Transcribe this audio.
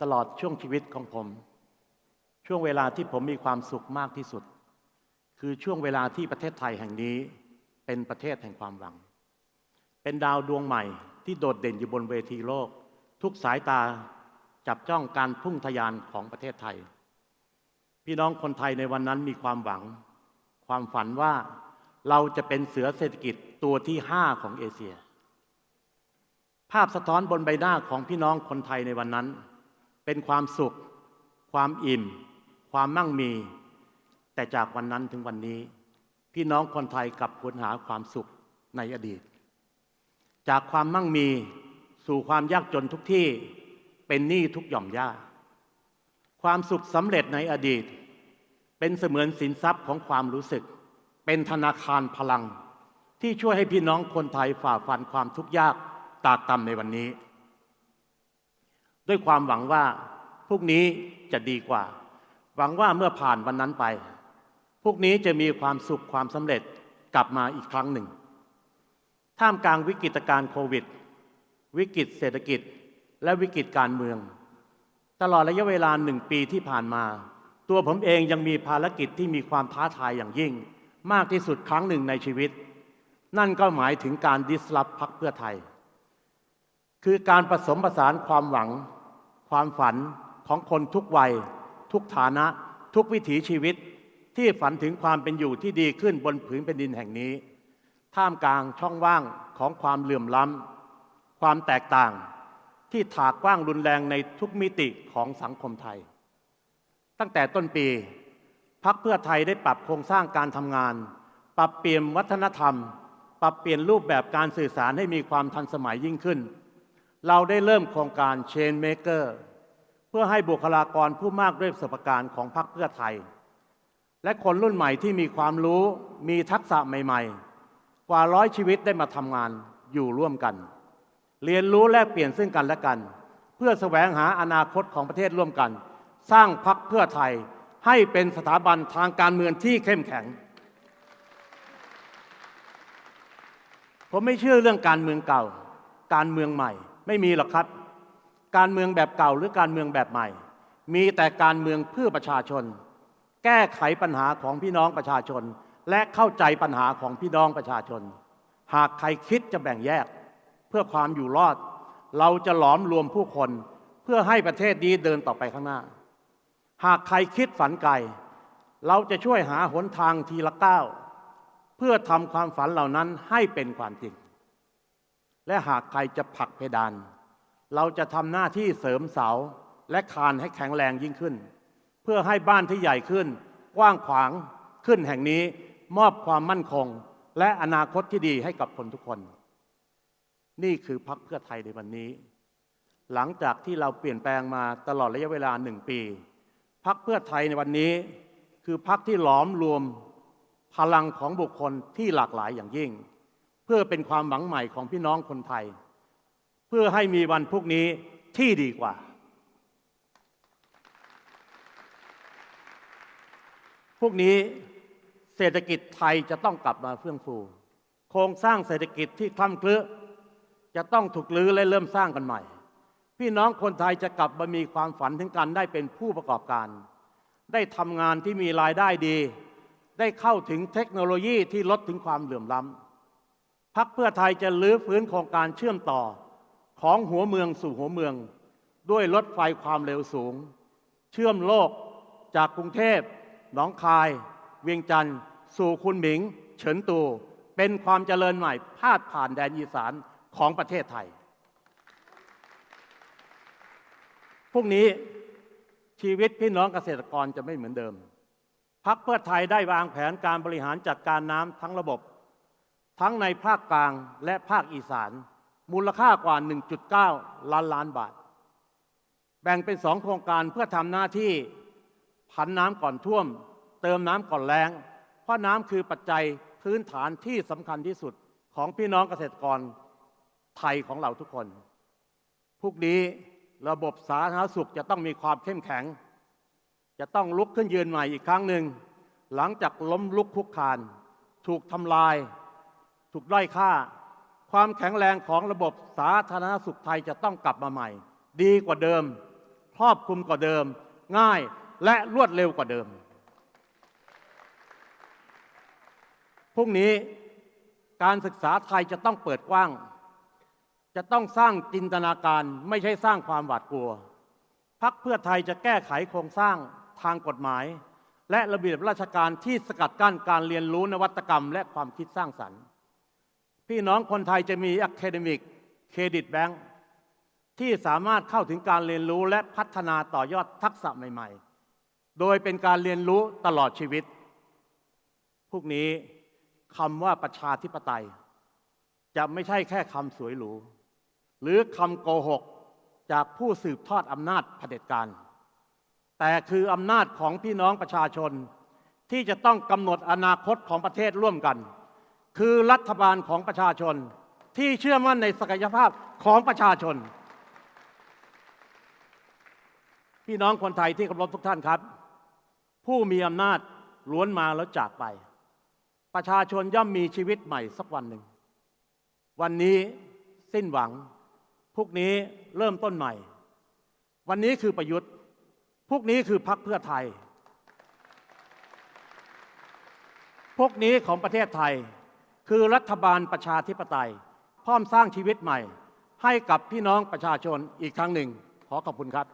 ตลอดช่วงชีวิตของผม ช่วงเวลาที่ผมมีความสุขมากที่สุด คือช่วงเวลาที่ประเทศไทยแห่งนี้เป็นประเทศแห่งความหวัง เป็นดาวดวงใหม่ที่โดดเด่นอยู่บนเวทีโลก ทุกสายตาจับจ้องการพุ่งทะยานของประเทศไทย พี่น้องคนไทยในวันนั้นมีความหวัง ความฝันว่าเราจะเป็นเสือเศรษฐกิจตัวที่ห้าของเอเชีย ภาพสะท้อนบนใบหน้าของพี่น้องคนไทยในวันนั้น เป็นความสุข ความอิ่ม ความมั่งมี แต่จากวันนั้นถึงวันนี้ พี่น้องคนไทยกลับค้นหาความสุขในอดีต จากความมั่งมีสู่ความยากจนทุกที่เป็นหนี้ทุกหย่อมย่าความสุขสำเร็จในอดีต เป็นเสมือนสินทรัพย์ของความรู้สึก เป็นธนาคารพลังที่ช่วยให้พี่น้องคนไทยฝ่าฟันความทุกข์ยากตากตำในวันนี้ ด้วยความหวังว่าพรุ่งนี้จะดีกว่า หวังว่าเมื่อผ่านวันนั้นไป พวกนี้จะมีความสุขความสำเร็จกลับมาอีกครั้งหนึ่ง ท่ามกลางวิกฤตการณ์โควิด วิกฤตเศรษฐกิจ และวิกฤตการเมือง ตลอดระยะเวลาหนึ่งปีที่ผ่านมา ตัวผมเองยังมีภารกิจที่มีความท้าทายอย่างยิ่ง มากที่สุดครั้งหนึ่งในชีวิต นั่นก็หมายถึงการดิสลอฟพักเพื่อไทย คือการผสมผสานความหวัง ความฝันของคนทุกวัย ทุกฐานะ ทุกวิถีชีวิต ที่ฝันถึงความเป็นอยู่ที่ดีขึ้นบนผืนแผ่นดินแห่งนี้ ท่ามกลางช่องว่างของความเหลื่อมล้ำความแตกต่างที่ถากกว้างรุนแรงในทุกมิติของสังคมไทย ตั้งแต่ต้นปีพักเพื่อไทยได้ปรับโครงสร้างการทำงาน ปรับเปลี่ยนวัฒนธรรม ปรับเปลี่ยนรูปแบบการสื่อสารให้มีความทันสมัยยิ่งขึ้น เราได้เริ่มโครงการ Chain Maker เพื่อให้บุคลากรผู้มากด้วยประสบการณ์ของพรรคเพื่อไทย และคนรุ่นใหม่ที่มีความรู้มีทักษะใหม่ๆ กว่าร้อยชีวิตได้มาทำงานอยู่ร่วมกัน เรียนรู้แลกเปลี่ยนซึ่งกันและกัน เพื่อแสวงหาอนาคตของประเทศร่วมกัน สร้างพรรคเพื่อไทยให้เป็นสถาบันทางการเมืองที่เข้มแข็ง ผมไม่เชื่อเรื่องการเมืองเก่า การเมืองใหม่ ไม่มีหรอกครับ การเมืองแบบเก่าหรือการเมืองแบบใหม่ มีแต่การเมืองเพื่อประชาชน แก้ไขปัญหาของพี่น้องประชาชน และเข้าใจปัญหาของพี่น้องประชาชน หากใครคิดจะแบ่งแยก เพื่อความอยู่รอด เราจะหลอมรวมผู้คนเพื่อให้ประเทศนี้เดินต่อไปข้างหน้า หากใครคิดฝันไกลเราจะช่วยหาหนทางทีละก้าวเพื่อทำความฝันเหล่านั้นให้เป็นความจริง และหากใครจะผลักเพดาน เราจะทำหน้าที่เสริมเสาและคานให้แข็งแรงยิ่งขึ้น เพื่อให้บ้านที่ใหญ่ขึ้น กว้างขวางขึ้นแห่งนี้มอบความมั่นคง และอนาคตที่ดีให้กับคนทุกคน นี่คือพักเพื่อไทยในวันนี้ หลังจากที่เราเปลี่ยนแปลงมาตลอดระยะเวลาหนึ่งปีพักเพื่อไทยในวันนี้ คือพักที่หลอมรวมพลังของบุคคลที่หลากหลายอย่างยิ่ง พื่อเป็นความหวังใหม่ของพี่น้องคนไทย เพื่อให้มีวันพรุ่งนี้ที่ดีกว่า พวกนี้เศรษฐกิจไทยจะต้องกลับมาเฟื่องฟู โครงสร้างเศรษฐกิจที่คล่ำเคลื้จะต้องถูกลื้อและเริ่มสร้างกันใหม่ พี่น้องคนไทยจะกลับมามีความฝันถึงการได้เป็นผู้ประกอบการ ได้ทำงานที่มีรายได้ดี ได้เข้าถึงเทคโนโลยีที่ลดถึงความเหลื่อมล้ำ พักเพื่อไทยจะลื้อฟื้นโครงการเชื่อมต่อของหัวเมืองสู่หัวเมือง ด้วยรถไฟความเร็วสูง เชื่อมโลกจากกรุงเทพหนองคาย เวียงจันทร์ สู่คุณหมิง เฉินตู เป็นความเจริญใหม่พาดผ่านแดนอีสานของประเทศไทยพรุ่งนี้ชีวิตพี่น้องเกษตรกรจะไม่เหมือนเดิม พักเพื่อไทยได้วางแผนการบริหารจัดการน้ำทั้งระบบ ทั้งในภาคกลางและภาคอีสาน มูลค่ากว่า 1.9 ล้านล้านบาท แบ่งเป็นสองโครงการเพื่อทำหน้าที่ผันน้ำก่อนท่วม เติมน้ำก่อนแล้ง เพราะน้ำคือปัจจัยพื้นฐานที่สำคัญที่สุดของพี่น้องเกษตรกรไทยของเราทุกคน พวกนี้ระบบสาธารณสุขจะต้องมีความเข้มแข็ง จะต้องลุกขึ้นยืนใหม่อีกครั้งหนึ่ง หลังจากล้มลุกคุกคาน ถูกทำลาย ถูกด้อยค่า ความแข็งแรงของระบบสาธารณสุขไทยจะต้องกลับมาใหม่ ดีกว่าเดิม ครอบคลุมกว่าเดิม ง่ายและรวดเร็วกว่าเดิม พรุ่งนี้การศึกษาไทยจะต้องเปิดกว้าง จะต้องสร้างจินตนาการไม่ใช่สร้างความหวาดกลัวพักเพื่อไทยจะแก้ไขโครงสร้างทางกฎหมาย และระเบียบราชการที่สกัดกั้นการเรียนรู้นวัตกรรม และความคิดสร้างสรรค์ พี่น้องคนไทยจะมี Academic Credit Bank ที่สามารถเข้าถึงการเรียนรู้และพัฒนาต่อยอดทักษะใหม่ ๆ โดยเป็นการเรียนรู้ตลอดชีวิต พวกนี้คำว่าประชาธิปไตย จะไม่ใช่แค่คำสวยหรู หรือคำโกหกจากผู้สืบทอดอำนาจเผด็จการ แต่คืออำนาจของพี่น้องประชาชนที่จะต้องกำหนดอนาคตของประเทศร่วมกัน คือรัฐบาลของประชาชนที่เชื่อมั่นในศักยภาพของประชาชน พี่น้องคนไทยที่เคารพทุกท่านครับ ผู้มีอำนาจล้วนมาแล้วจากไป ประชาชนย่อมมีชีวิตใหม่สักวันหนึ่ง วันนี้สิ้นหวัง พวกนี้เริ่มต้นใหม่ วันนี้คือประยุทธ์ พวกนี้คือพรรคเพื่อไทย พวกนี้ของประเทศไทย คือรัฐบาลประชาธิปไตย พร้อมสร้างชีวิตใหม่ ให้กับพี่น้องประชาชนอีกครั้งหนึ่ง ขอขอบคุณครับ